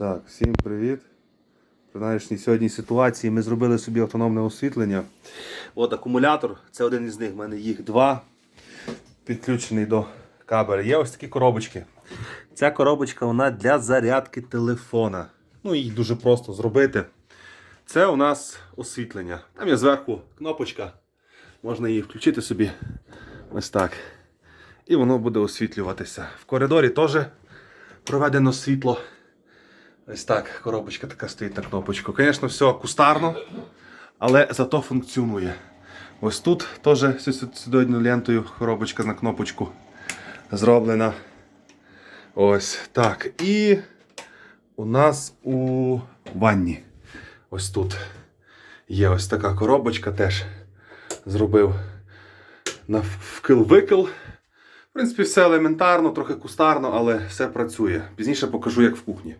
Так, всім привіт. При нинішній сьогодні ситуації ми зробили собі автономне освітлення. От акумулятор, це один із них, в мене їх два. Підключений до кабеля. Є ось такі коробочки. Ця коробочка вона для зарядки телефона. Ну, її дуже просто зробити. Це у нас освітлення. Там є зверху кнопочка. Можна її включити собі. Ось так. І воно буде освітлюватися. В коридорі теж проведено світло. Ось так, коробочка така стоїть на кнопочку. Звісно, все кустарно, але зато функціонує. Ось тут теж сюдою лентою коробочка на кнопочку зроблена. Ось так. І у нас у ванні. Ось тут є ось така коробочка теж зробив на вкил-викил. В принципі, все елементарно, трохи кустарно, але все працює. Пізніше покажу, як в кухні.